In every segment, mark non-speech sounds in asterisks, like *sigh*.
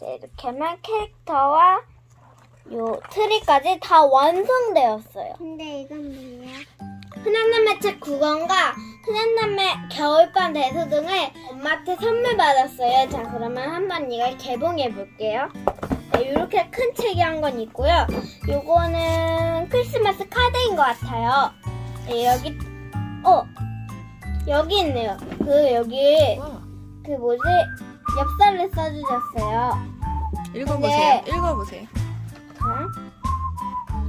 자, 이렇게 하면 캐릭터와 요 트리까지 다 완성되었어요. 근데 이건 뭐야? 흔한남매 책 9권과 흔한남매 겨울밤 대수 등을 엄마한테 선물 받았어요. 자, 그러면 한번 이걸 개봉해 볼게요. 네, 이렇게 큰 책이 한 권 있고요. 요거는 크리스마스 카드인 것 같아요. 네, 여기, 어, 여기 있네요. 그, 여기, 와, 그 뭐지? 엽서를 써주셨어요. 읽어보세요. 네. 읽어보세요. 자,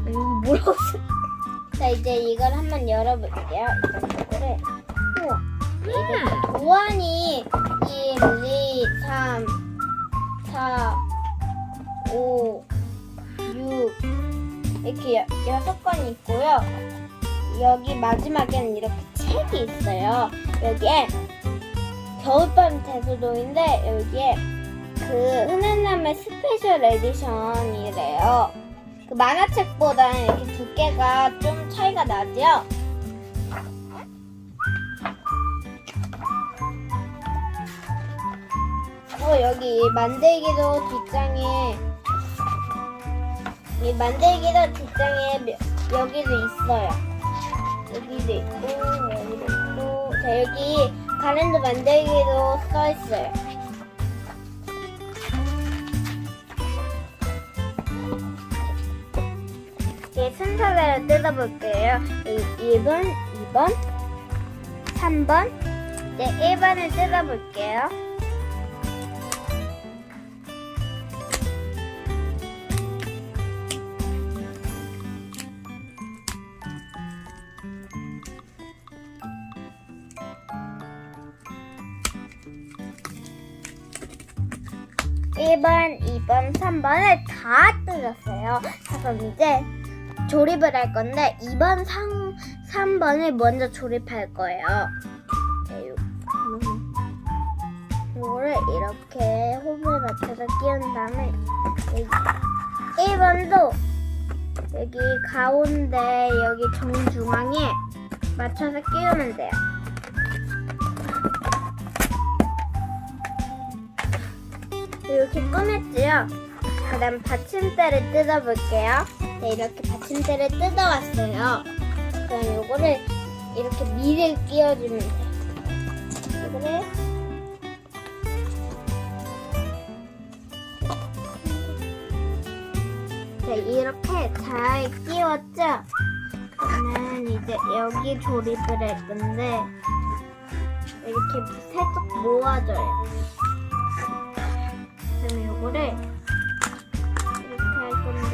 이거 뭐라고 써? *laughs* 자, 이제 이걸 한번 열어볼게요. 이거를. 우와. 이게 도안이 1, 2, 3, 4, 5, 6 이렇게 여, 여섯 건이 있고요. 여기 마지막에는 이렇게 책이 있어요. 여기에 겨울밤 대수도인데 여기에 그 흔한남의 스페셜 에디션이래요. 그 만화책보다는 이렇게 두께가 좀 차이가 나죠? 어, 여기 만들기도 뒷장에 이 만들기도 뒷장에 몇- 여기도 있어요. 여기도 있고 여기도 있고 자 여기 가랜드 만들기도 써 있어요. 이제 순서대로 뜯어볼게요. 여기 1번, 2번, 3번, 이제 1번을 뜯어볼게요. 일번이번삼번을 다 뜯었어요. 자, 그럼 이제 조립을 할 건데 2번, 3, 3번을 먼저 조립할 거예요. 네, 요- 요거를 이렇게 홈을 맞춰서 끼운 다음에 여기 1번도 여기 가운데 여기 정중앙에 맞춰서 끼우면 돼요. 이렇게 꺼냈지요? 그 다음 받침대를 뜯어볼게요. 네, 이렇게 받침대를 뜯어왔어요. 그럼 요거를 이렇게 미를 끼워주면 돼요. 이거를 네, 이렇게 잘 끼웠죠? 그러면 이제 여기 조립을 할 건데 이렇게 살짝 모아줘요. 그다음에 요거를 이렇게 할 건데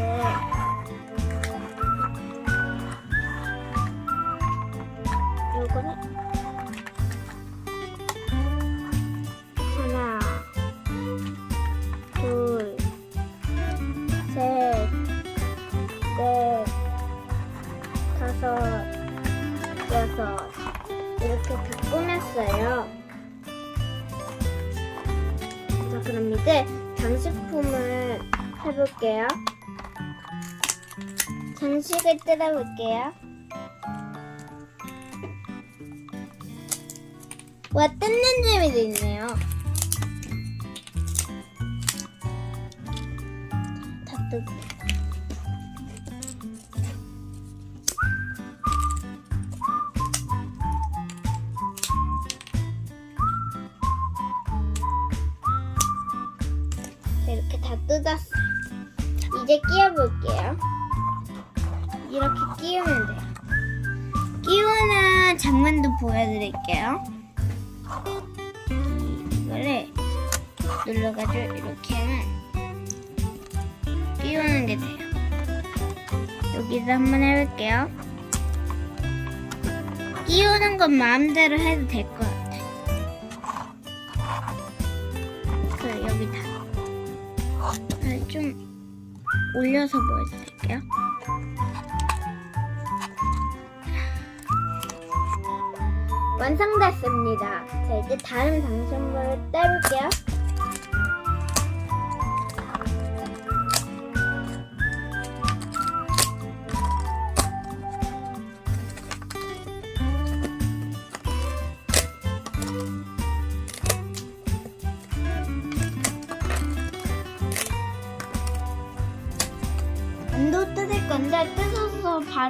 요거를 해볼게요. 장식을 뜯어볼게요. 와, 뜯는 재미도 있네요. 다 뜯. 자, 이렇게 다 뜯었어요. 이제 끼워볼게요. 이렇게 끼우면 돼요. 끼우는 장면도 보여드릴게요. 이거를 눌러가지고 이렇게 하면 끼우는 게 돼요. 여기서 한번 해볼게요. 끼우는 건 마음대로 해도 될 것 같아요. 그 여기다. 아, 좀 올려서 보여드릴게요. 완성됐습니다. 자, 이제 다른 장식물을 떼볼게요.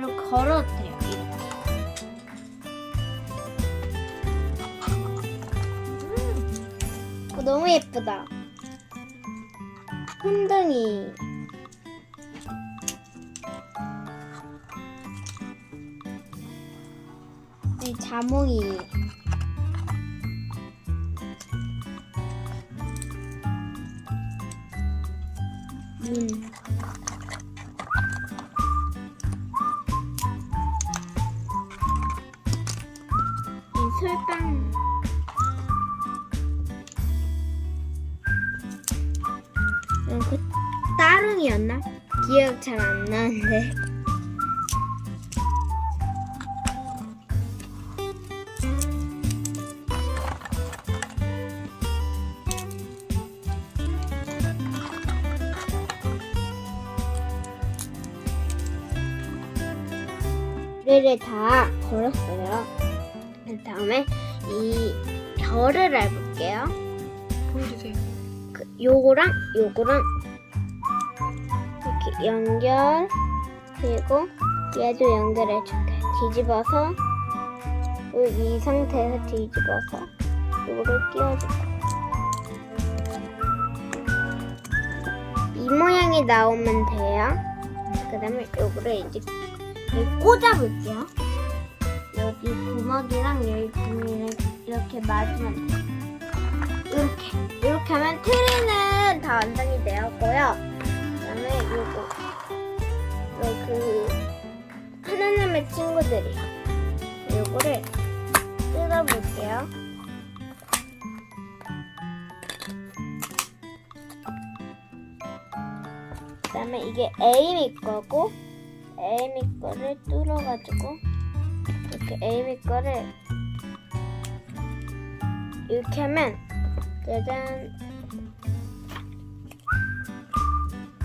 바로 걸어도 돼요. 이렇게. 어, 너무 예쁘다. 혼둥이. 이 자몽이. 문. 이 따릉이었나? 기억 잘 안 나는데. 노래를 다 걸었어요. 그 다음에 이 별을 해볼게요. 보여주세요. 그 요거랑 요거랑 연결 그리고 얘도 연결해줄게. 뒤집어서 이 상태에서 뒤집어서 요거를 끼워줄게. 이 모양이 나오면 돼요. 그 다음에 요거를 이제 꽂아볼게요. 여기 구멍이랑 여기 구멍이랑 이렇게 맞으면 돼요. 이렇게 이렇게 하면 트리는 다 되었고요. 요거 요그 하나님의 친구들이요. 요거를 뜯어볼게요. 그 다음에 이게 에이미 거고 에이미 거를 뚫어가지고 이렇게 에이미 거를 이렇게 하면 짜잔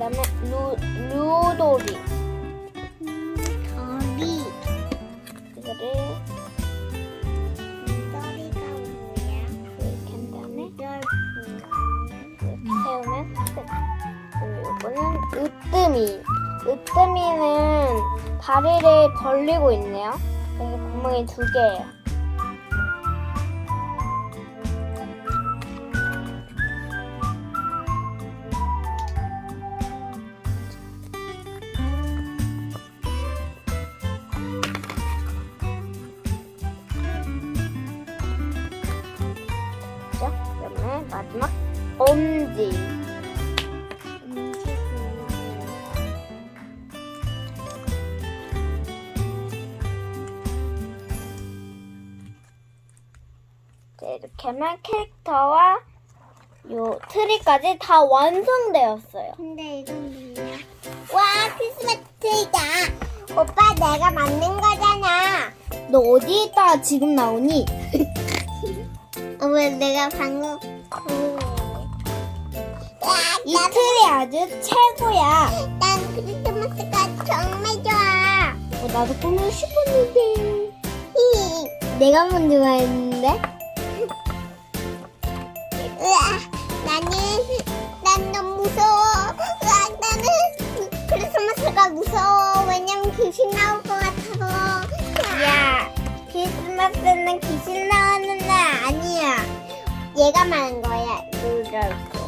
그 다음에 루, 루돌이. 루돌이. 이거를 루돌이가 뭐야? 이렇게 한 다음에 이렇게 세우면 끝. 그리고 이거는 으뜸이. 으뜸이는 다리를 벌리고 있네요. 그래서 구멍이 두 개예요 마지막 엄지. 네, 이렇게 하면 캐릭터와 요 트리까지 다 완성되었어요. 근데 이건 뭐야? 와 크리스마스 트리다. 오빠 내가 만든 거잖아. 너 어디에다가 지금 나오니? *laughs* 어, 왜 내가 방금 이 트리 아주 최고야. 난 크리스마스가 정말 좋아. 어, 나도 꾸미고 싶었는데. 히. 내가 먼저 했는데? 으아, 나는 난 너무 무서워. 으아, 나는 크리스마스가 무서워. 왜냐면 귀신 나올 것 같아서. 야, 크리스마스는 귀신 아니야. 얘가 말한 거야. 루돌프.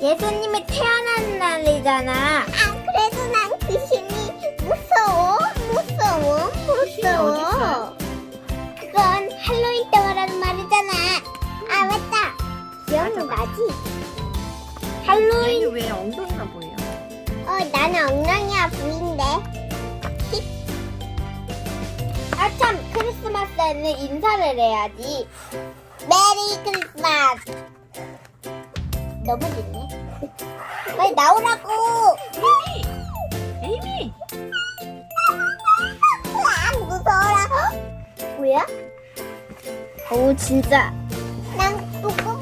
예수님이 태어난 날이잖아. 아, 그래도 난 귀신이 무서워. 무서워. 무서워. 그건 할로윈 때 말하는 말이잖아. 아, 맞다. 기억나지? 할로윈 얘는 왜 엉덩이가 보여요? 어, 나는 엉덩이가 보인대. 아참 크리스마스에는 인사를 해야지. 메리 크리스마스. 너무 늦네. 빨리 나오라고. 에이미. 에이미. 아 무서워라. 뭐야? 오 진짜. 난 뚜껑.